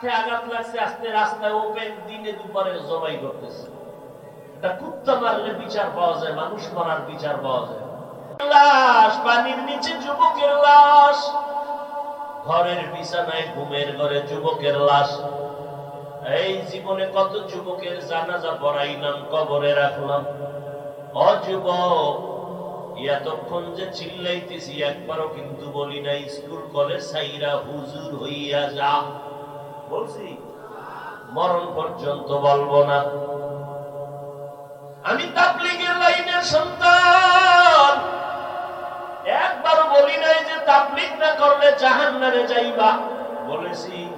আঘাত লাগছে আস্তে রাস্তায় ওপেন, দিনে দুপুরে জবাই করতেছে। কুত্তা মারলে বিচার পাওয়া যায়, মানুষ মারার বিচার পাওয়া যায়। লাশ, পানির নিচে যুবকের লাশ। ঘরের বিছানায় ঘুমের ঘরে যুবকের লাশ। এই জীবনে কত যুবকের জানাজা পড়াইলাম, কবরে রাখলাম। অযুবক এতক্ষণ যে চিল্লাইতেছি, একবারও কিন্তু বলি না স্কুল কলেজ সাইরা হুজুর হইয়া যা। বলছি, মরণ পর্যন্ত বলব না। আমি তাবলিগের লাইনের সন্তান। একবারও বলি নাই যে তাবলিগ না করলে জাহান নামে যাইবা। বলেছি,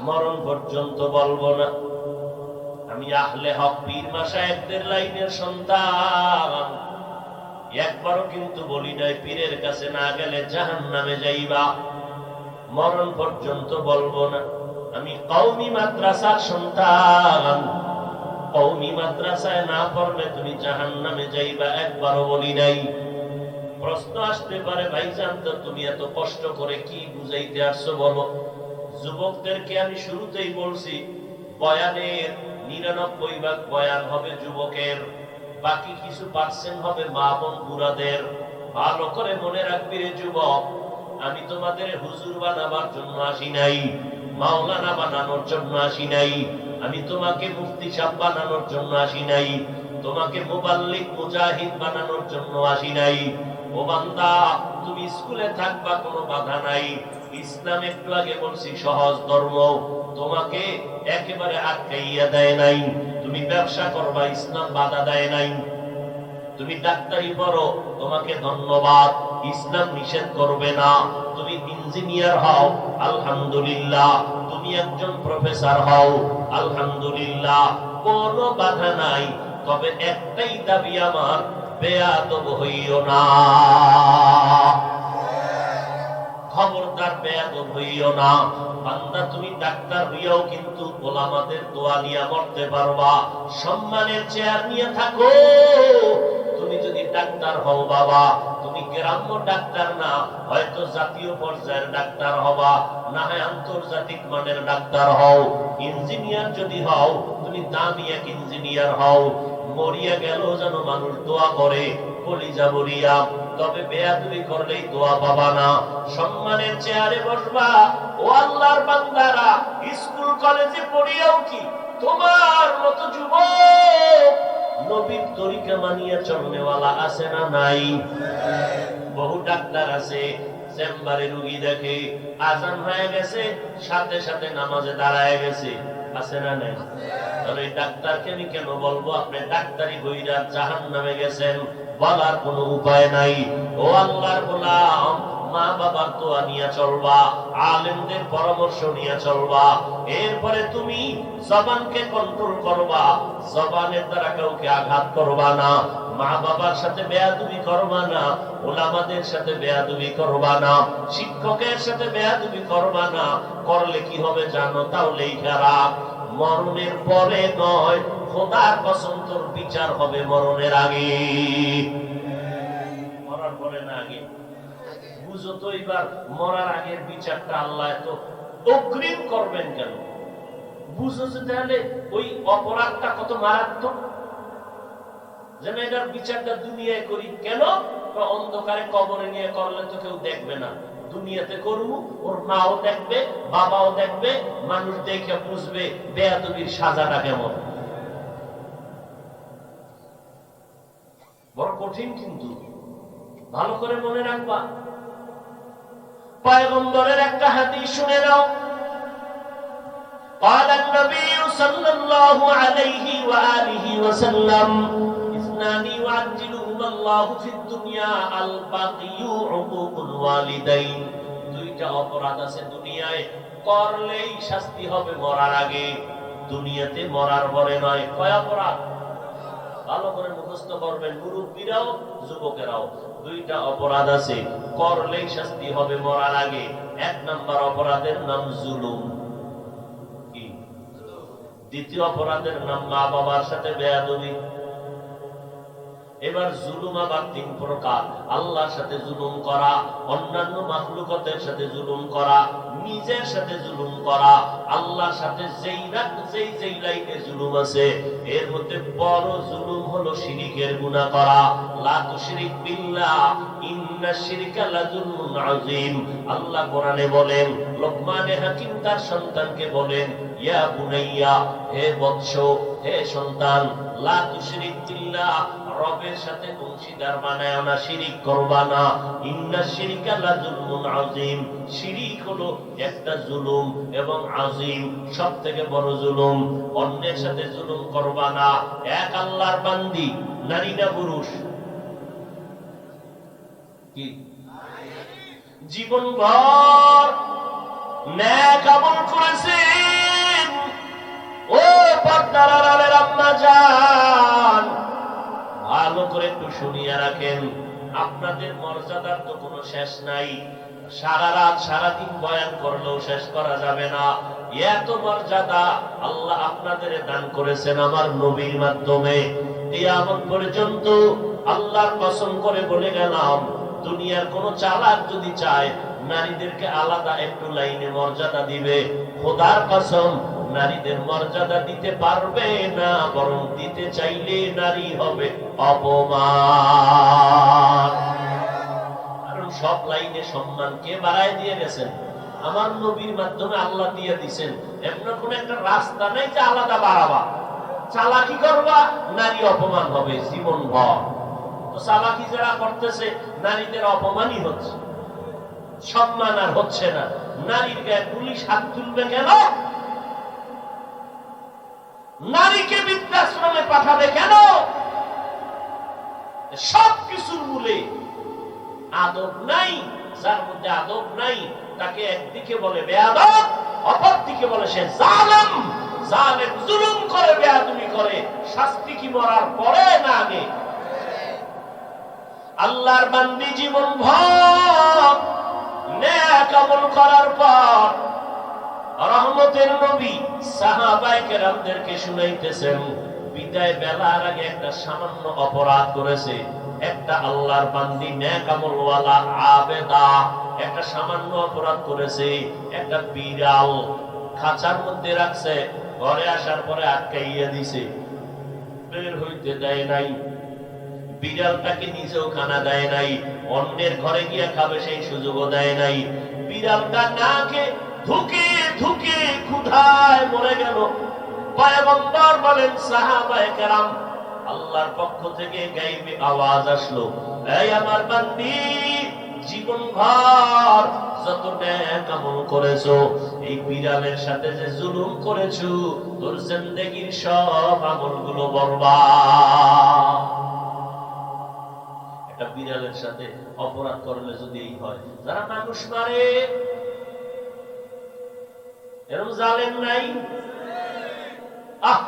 মরণ পর্যন্ত বলব না। আমি আহলে হক পীর মাসায়েকদের লাইনের সন্তান। একবারও কিন্তু বলি নাই পীরের কাছে না গেলে জাহান নামে যাইবা। মরণ পর্যন্ত বলব না। আমি কৌমি মাদ্রাসার সন্তান। কৌমি মাদ্রাসায় না পড়লে তুমি জাহান নামে যাইবা, একবারও বলি নাই। প্রশ্ন আসতে পারে, ভাইজান, তো তুমি এত কষ্ট করে কি বুঝাইতে আসছো বলো? যুবকদেরকে আমি শুরুতেই বলছি, বয়ানের নিরানব্বই ভাগ বয়ান হবে যুবকের, বাকি কিছু পার্সেন্ট হবে মা বোন বুড়াদের। ভালো করে মনে রাখবি রে যুবক, আমি তোমাদের হুজুর বানাবার জন্য আসি নাই। মাওলানা বানানোর জন্য আসি নাই। আমি তোমাকে মুফতি সাহ বানানোর জন্য আসি নাই। তোমাকে মোবাল্লিক মুজাহিদ বানানোর জন্য আসি নাই। ও বান্দা, তুমি স্কুলে থাকবা, কোনো বাধা নাই। ইসলাম একটু আগে বলছি, সহজ ধর্ম। তোমাকে একেবারে আটকাইয়া দেয় নাই। তুমি ব্যবসা করবা, ইসলাম বাধা দেয় নাই। তুমি ডাক্তারি পড়ো, তোমাকে ধন্যবাদ। ইসলাম নিষেধ করবে না। তুমি ইঞ্জিনিয়ার হও, আলহামদুলিল্লাহ। তুমি একজন প্রফেসর হও, আলহামদুলিল্লাহ। কোনো বাধা নাই, তবে একটাই দাবি আমার হইও না। খবরদার হইও না। বান্দা, তুমি ডাক্তার হইয়াও কিন্তু ওলামাদের দোয়া নিয়ে মরতে পারবা। সম্মানের চেয়ার নিয়ে থাকো। ডাক্তার হও বাবা। তুমি গ্রাম্য ডাক্তার না, হয়তো জাতীয় পর্যায়ের ডাক্তার হবা। না হয় আন্তর্জাতিক মানের ডাক্তার হও। ইঞ্জিনিয়ার যদি হও, তুমি দামি এক ইঞ্জিনিয়ার হও। মরিয়া গেল যেন মানুষ দোয়া করে, কলিজা বলিয়া তবে বেয়াদবি করলেই দোয়া পাবা না। সম্মানের চেয়ারে বসবা। ও আল্লাহর বান্দারা, স্কুল কলেজে পড়িয়াও কি? তোমার মতো যুবক নবীর তরিকা মানিয়া চলনেওয়ালা আছে না নাই? বহু ডাক্তার আছে, চেম্বারে রুগী দেখে, আজান হয়ে গেছে, সাথে সাথে নামাজে দাঁড়ায় গেছে। আছে না নাই? তাহলে ডাক্তারকে আমি কেন বলব? আপনি ডাক্তারি বইরা জাহান নামে গেছেন, বলার কোনো উপায় নাই। ও আল্লাহর গোলাম বাবার দোয়া নিয়ে চলবা, আলেমদের পরামর্শ নিয়ে চলবা। এরপরে তুমি জবানকে কন্ট্রোল করবা, জবানের দ্বারা কাউকে আঘাত করবা না। মা বাবার সাথে বেয়াদুবি করবা না, ওলামাদের সাথে বেয়াদুবি করবা না, শিক্ষকের সাথে বেয়াদুবি করবা না। করলে কি হবে জানো? তাহলেই খারাপ। মরণের পরে নয়, খোদার কসম তোর বিচার হবে মরণের আগে। মরার পরে না আগে। বুঝো তো এবার মরার আগের বিচারটা আল্লাহ এত অগ্রিম করবেন কেন? বুঝো যে তাহলে ওই অপরাধটা কত মারাত্মক? যেন এটার বিচারটা দুনিয়ায় করি কেন? অন্ধকারে কবরে নিয়ে করলে তো কেউ দেখবে না। দুনিয়াতে করব, ওর মাও দেখবে, বাবাও দেখবে, মানুষ দেখে বুঝবে বেয়াদবির সাজাটা কেমন। বড় কঠিন কিন্তু। ভালো করে মনে রাখবা পয়গম্বরের একটা হাদিস শুনে নাও قال النبي صلى الله عليه وآله وسلم اثنان يعجلهما الله في الدنيا البغي عقوق الوالدين দুইটা অপরাধ আছে দুনিয়ায় করলেই শাস্তি হবে মরার আগে দুনিয়াতে মরার পরে নয় কয় অপরাধ ভালো করে মুখস্থ করবেন মুরব্বীরাও, যুবকেরাও। দুইটা অপরাধ আছে। করলেই শাস্তি হবে মরার আগে। এক নাম্বার অপরাধের নাম জুলুম। কি? দ্বিতীয় অপরাধের নাম মা বাবার সাথে বেয়াদবি। এবার জুলুম আবার তিন প্রকার। আল্লাহর সাথে জুলুম করা, অন্যান্য মাহলুকতের সাথে জুলুম করা নিজের সাথে জুলুম করা, আল্লাহর সাথে যেই রাত, যেই যেই লাইনে জুলুম আছে, এর মধ্যে বড় জুলুম হলো শিরিকের গুনাহ করা। লা তুশরিক বিল্লাহ, ইন্না শিরকা লাযুলমুন আযীম। আল্লাহ কোরআনে বলেন, লোকমানে হাকিম তার সন্তানকে বলেন ইয়া বুনাইয়া, হে হে সন্তান, লা তুশরিক বিল্লাহ, রবের সাথে অংশীদার বানায় না শিরিক করবা না। ইন্না শিরিকা লাযুলমুন আযীম। শিরিক হলো একটা জুলুম এবং আযীম সব থেকে বড় জুলুম। অন্যের সাথে জুলুম করবা না। এক আল্লাহর বান্দি, নারী না পুরুষ। কি? জীবন ভর ন্যাক আমল করেছেন ও পর্দার আড়ালের যান ভালো করে একটু শুনিয়া রাখেন, আপনাদের মর্যাদার তো কোনো শেষ নাই। সারা রাত সারাদিন বয়ান করলেও শেষ করা যাবে না। এত মর্যাদা আল্লাহ আপনাদের দান করেছেন আমার নবীর মাধ্যমে। কিয়ামত পর্যন্ত আল্লাহর কসম করে বলে গেলাম, দুনিয়ার কোন চালাক যদি চায়, নারীদেরকে আলাদা একটু লাইনে মর্যাদা দিবে। খোদার কসম নারীদের মর্যাদা দিতে পারবে না, বরং দিতে চাইলে নারী হবে অপমান। কারণ সব লাইনে সম্মান কে বাড়ায় দিয়ে গেছেন? আমার নবীর মাধ্যমে আল্লাহ দিয়ে দিছেন। এমন কোন একটা রাস্তা নেই যে আলাদা বাড়াবা। চালাকি করবা, নারী অপমান হবে, জীবন ভর। তো চালাকি যারা করতেছে, নারীদের অপমানই হচ্ছে। সম্মান আর হচ্ছে না। নারীর গায়ে পুলিশ হাত তুলবে কেন? নারীকে বৃদ্ধাশ্রমে পাঠাবে কেন? সব কিছুর মূলে আদব নাই, যার মধ্যে আদব নাই, তাকে একদিকে বলে বেয়াদব অপর দিকে বলে সে জালেম। জালেম জুলুম করে, বেয়াদবি করে। শাস্তি কি মরার পরে না আগে? আল্লাহর বান্দি জীবন ভর নেক আমল করার পর রহমতের নবী সাহাবায়ে কেরামদেরকে শুনাইতেছেন, বিদায় বেলার আগে একটা সামান্য অপরাধ করেছে। একটা আল্লাহর বান্দি নেক আমলওয়ালা আবেদা একটা সামান্য অপরাধ করেছে। একটা বিড়াল খাঁচার মধ্যে রাখছে, ঘরে আসার পরে আটকাইয়া দিছে। বের হইতে দেয় নাই। বিড়ালটাকে নিজেও খানা দেয় নাই। অন্যের ঘরে গিয়া খাবে সেই সুযোগও দেয় নাই। বিড়ালটা না খেয়ে ধুকে ধুকে ক্ষুধায় মরে গেল। পয়গম্বর বলেন, সাহাবায়ে কেরাম, আল্লাহর পক্ষ থেকে গাইবে আওয়াজ আসলো। এই আমার বান্দি, জীবন ভর যত আমল করেছ, এই বিড়ালের সাথে যে জুলুম করেছ, তোর জিন্দেগির সব আমলগুলো বরবাদ। একটা বিড়ালের সাথে অপরাধ করলে যদি এই হয়, যারা মানুষ মারে এরকম জালেন নাই? আহ,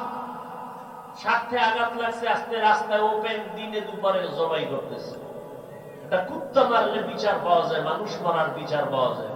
সাথে আঘাত লাগছে, আস্তে রাস্তায় ওপেন দিনে দুপুরে জবাই করতেছে। একটা কুত্তা মারলে বিচার পাওয়া যায়, মানুষ মারার বিচার পাওয়া যায়।